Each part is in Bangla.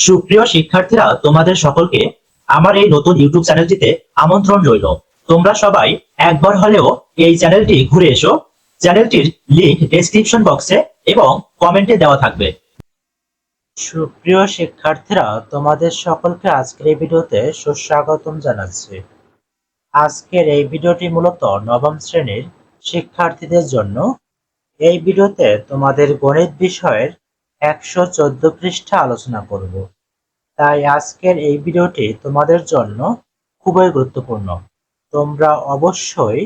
সুপ্রিয় শিক্ষার্থীরা, তোমাদের সকলকে আমার এই নতুন ইউটিউব চ্যানেলটিতে আমন্ত্রণ রইল। তোমরা সবাই একবার হলেও এই চ্যানেলটি ঘুরে এসো। চ্যানেলটির লিংক ডেসক্রিপশন বক্সে এবং কমেন্টে দেওয়া থাকবে। সুপ্রিয় শিক্ষার্থীরা, তোমাদের সকলকে আজকের এই ভিডিওতে সুস্বাগতম জানাচ্ছি। আজকের এই ভিডিওটি মূলত নবম শ্রেণির শিক্ষার্থীদের জন্য। এই ভিডিওতে তোমাদের গণিত বিষয়ের একশো চোদ্দ পৃষ্ঠা আলোচনা করব। তাই আজকের এই ভিডিওটি তোমাদের জন্য খুবই গুরুত্বপূর্ণ। তোমরা অবশ্যই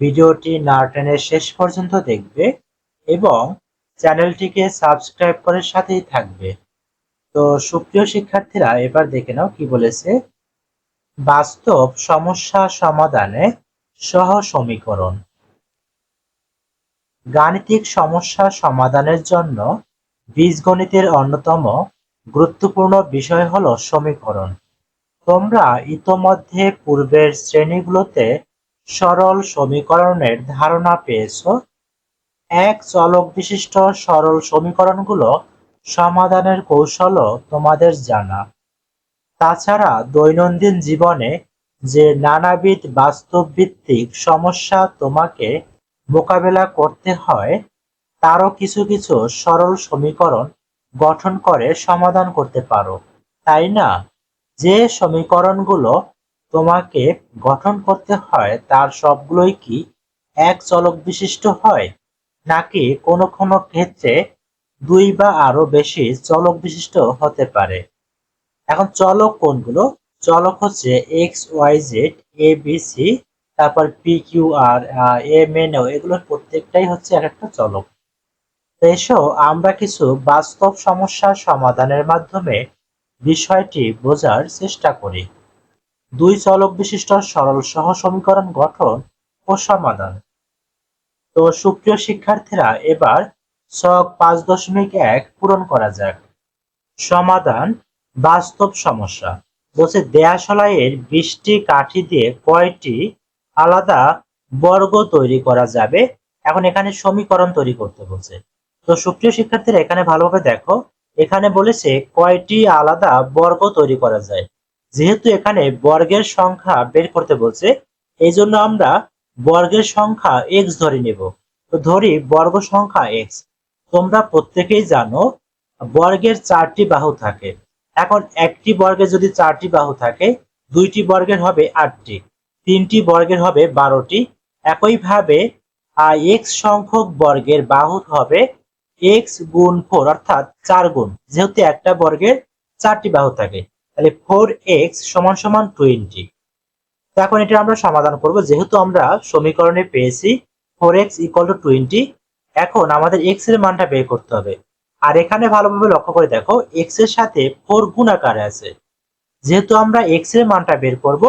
ভিডিওটি না টেনে শেষ পর্যন্ত দেখবে এবং চ্যানেলটিকে সাবস্ক্রাইব করে সাথেই থাকবে। তো সুপ্রিয় শিক্ষার্থীরা, এবার দেখে নাও কি বলেছে। বাস্তব সমস্যা সমাধানে সহ সমীকরণ। গাণিতিক সমস্যা সমাধানের জন্য বীজগণিতের অন্যতম গুরুত্বপূর্ণ বিষয় হল সমীকরণ। তোমরা ইতোমধ্যে পূর্বের শ্রেণীগুলোতে সরল সমীকরণের ধারণা পেয়েছ। এক চলক বিশিষ্ট সরল সমীকরণগুলো সমাধানের কৌশলও তোমাদের জানা। তাছাড়া দৈনন্দিন জীবনে যে নানাবিধ বাস্তব ভিত্তিক সমস্যা তোমাকে মোকাবেলা করতে হয় তারও কিছু কিছু সরল সমীকরণ গঠন করে সমাধান করতে পারো। তাই না? যে সমীকরণগুলো তোমাকে গঠন করতে হয়, তার সবগুলোই কি এক চলক বিশিষ্ট হয়? নাকি কোনো কোনো ক্ষেত্রে দুই বা আরও বেশি চলক বিশিষ্ট হতে পারে? এখন চলক কোনগুলো? চলক হচ্ছে X Y Z A B C তারপর P Q R M N এগুলোর প্রত্যেকটাই হচ্ছে এক একটা চলক। এসো, আমরা কিছু বাস্তব সমস্যার সমাধানের মাধ্যমে বিষয়টি বোঝার চেষ্টা করি। দুই চলক বিশিষ্ট সরল সহ সমীকরণ গঠন ও সমাধান। তো সুপ্রিয় শিক্ষার্থীরা, এবার ছক পাঁচ দশমিক এক পূরণ করা যাক। সমাধান বাস্তব সমস্যা। বলছে, দেয়াশলাইয়ের বিশটি কাঠি দিয়ে কয়টি আলাদা বর্গ তৈরি করা যাবে? এখন এখানে সমীকরণ তৈরি করতে বলছে। তো সুপ্রিয় শিক্ষার্থীরা, এখানে ভালোভাবে দেখো। এখানে বলেছে কয়টি আলাদা বর্গ তৈরি করা যায়। যেহেতু এখানে বর্গের সংখ্যা বের করতে বলছে এই জন্য আমরা বর্গের সংখ্যা এক্স ধরে নেব। তো ধরি বর্গ সংখ্যা এক্স তোমরা প্রত্যেকেই জানো বর্গের চারটি বাহু থাকে। এখন একটি বর্গে যদি চারটি বাহু থাকে, দুইটি বর্গের হবে আটটি, তিনটি বর্গের হবে বারোটি। একইভাবে এক্স সংখ্যক বর্গের বাহু হবে এক্স গুণ ফোর অর্থাৎ চার গুণ। যেহেতু একটা বর্গের চারটি বাহু থাকে, তাহলে ফোর এক্স সমান সমান টোয়েন্টি এখন এটা আমরা সমাধান করব। যেহেতু আমরা সমীকরণে পেয়েছি four x equal to twenty এখন আমাদের এক্সের মানটা বের করতে হবে। আর এখানে ভালোভাবে লক্ষ্য করে দেখো এক্সের সাথে ফোর গুণ আকারে আছে। যেহেতু আমরা এক্সের মানটা বের করব,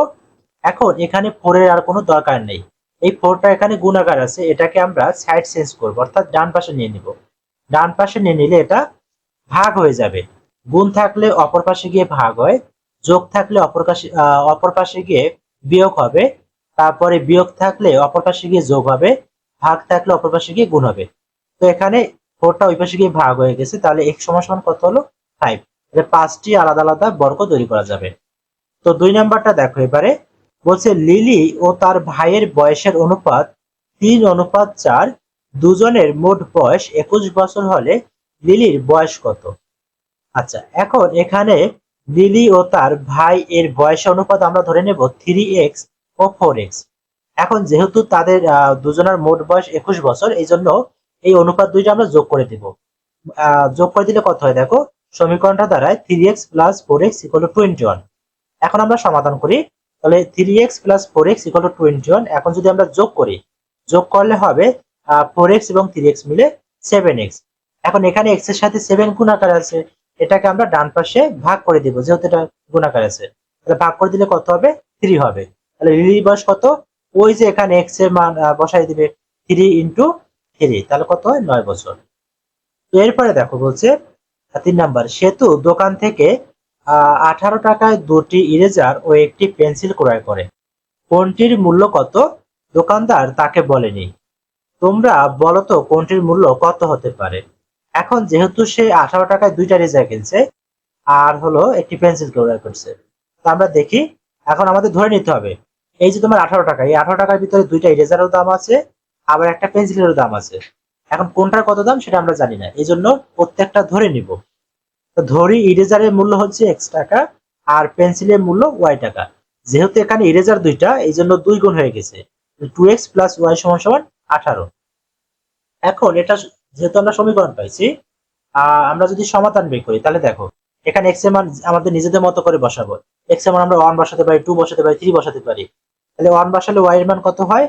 এখন এখানে ফোর এর আর কোনো দরকার নেই। এই ফোরটা এখানে গুণ আকার আছে, এটাকে আমরা সাইড চেঞ্জ করব, অর্থাৎ ডান পাশে নিয়ে নিব। ডান পাশে নিয়ে নিলে এটা ভাগ হয়ে যাবে। গুণ থাকলে অপর পাশে গিয়ে ভাগ হয়, যোগ থাকলে অপর পাশে অপর পাশে গিয়ে বিয়োগ হবে, তারপরে বিয়োগ থাকলে অপর পাশে গিয়ে যোগ হবে, ভাগ থাকলে অপর পাশে গিয়ে গুণ হবে। তো এখানে ফোরটা ওই পাশে গিয়ে ভাগ হয়ে গেছে, তাহলে এক সমান সমান কত হলো? ফাইভ তাহলে পাঁচটি আলাদা আলাদা বর্গ তৈরি করা যাবে। তো দুই নাম্বারটা দেখো এবারে। বলছে লিলি ও তার ভাইয়ের বয়সের অনুপাত তিন অনুপাত চার দুজনের মোট বয়স একুশ বছর হলে লিলির বয়স কত? আচ্ছা এখন এখানে লিলি ও তার ভাই এর বয়স অনুপাত আমরা ধরে নেব থ্রি এক্স ও ফোর এক্স এখন যেহেতু তাদের দুজনের মোট বয়স একুশ বছর, এই জন্য এই অনুপাত দুইটা আমরা যোগ করে দিব। যোগ করে দিলে কত হয় দেখো? সমীকরণটা দাঁড়ায় three x plus four x equal to twenty one এখন আমরা সমাধান করি, তাহলে three x plus four x equal to twenty one এখন যদি আমরা যোগ করি, যোগ করলে হবে ফোর এক্স এবং থ্রি এক্স মিলে সেভেন এক্স এখন এখানে এক্সের সাথে সেভেন গুণ আকার আছে, এটাকে আমরা ডান পাশে ভাগ করে দিব, যেহেতু এটা গুণাকার আছে। তাহলে ভাগ করে দিলে কত হবে? থ্রি হবে। তাহলে লিলি বয়স কত? ওই যে এখানে এক্সের মান বসাই দিবে থ্রি ইন্টু থ্রি তাহলে কত হয়? নয় বছর। এরপরে দেখো বলছে তিন নাম্বার, সেতু দোকান থেকে আঠারো টাকায় দুটি ইরেজার ও একটি পেন্সিল ক্রয় করে। কোনটির মূল্য কত? দোকানদার তাকে বলেনি। তোমরা বলো তো কোনটির মূল্য কত হতে পারে? এখন যেহেতু সে আঠারো টাকায় দুইটা রেজার কিনছে, আর হলো একটি পেন্সিল ক্যালকুলেট করছে। তো আমরা দেখি, এখন আমাদের ধরে নিতে হবে, এই যে তোমার আঠারো টাকা, এই আঠারো টাকার ভিতরে দুইটা ইরেজারের দাম আছে, আবার একটা পেন্সিলেরও দাম আছে। এখন কোনটার কত দাম সেটা আমরা জানি না এই জন্য প্রত্যেকটা ধরে নিব। তো ধরি ইরেজারের মূল্য হচ্ছে এক্স টাকা, আর পেন্সিলের মূল্য ওয়াই টাকা। যেহেতু এখানে ইরেজার দুইটা এই জন্য দুই গুণ হয়ে গেছে। টু এক্স প্লাস ওয়াই সমান সমান আঠারো। এখন এটা যেহেতু আমরা সমীকরণ পাইছি আমরা যদি সমাধান বের করি, তাহলে দেখো, এখানে এক্সের মান আমাদের নিজেদের মতো করে বসাবো। এক্সের মান আমরা ওয়ান বসাতে পারি টু বসাতে পারি থ্রি বসাতে পারি। তাহলে ওয়ান বসালে ওয়াই এর মান কত হয়?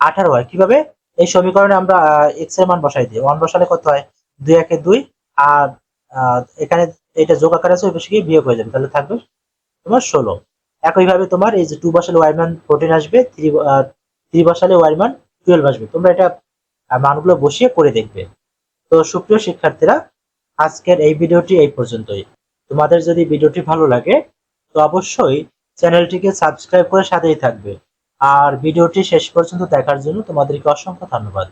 আঠারো হয়। কীভাবে? এই সমীকরণে আমরা এক্সের মান বসাই দিই। ওয়ান বসালে কত হয়? দুই, একে দুই। আর এখানে এটা যোগ আকার আছে, ওই গিয়ে বিয়োগ হয়ে যাবে। তাহলে থাকবে তোমার ষোলো। একইভাবে তোমার এই যে টু বসালে ওয়াই মান ফোরটিন আসবে থ্রি থ্রি বসালে ওয়াই মান টুয়েলভ আসবে। তোমরা এটা মানগুলো বসিয়ে করে দেখবে। তো সুপ্রিয় শিক্ষার্থীরা, আজকের এই ভিডিওটি এই পর্যন্তই। তোমাদের যদি ভিডিওটি ভালো লাগে, তো অবশ্যই চ্যানেলটিকে সাবস্ক্রাইব করে সাথেই থাকবে। আর ভিডিওটি শেষ পর্যন্ত দেখার জন্য তোমাদেরকে অসংখ্য ধন্যবাদ।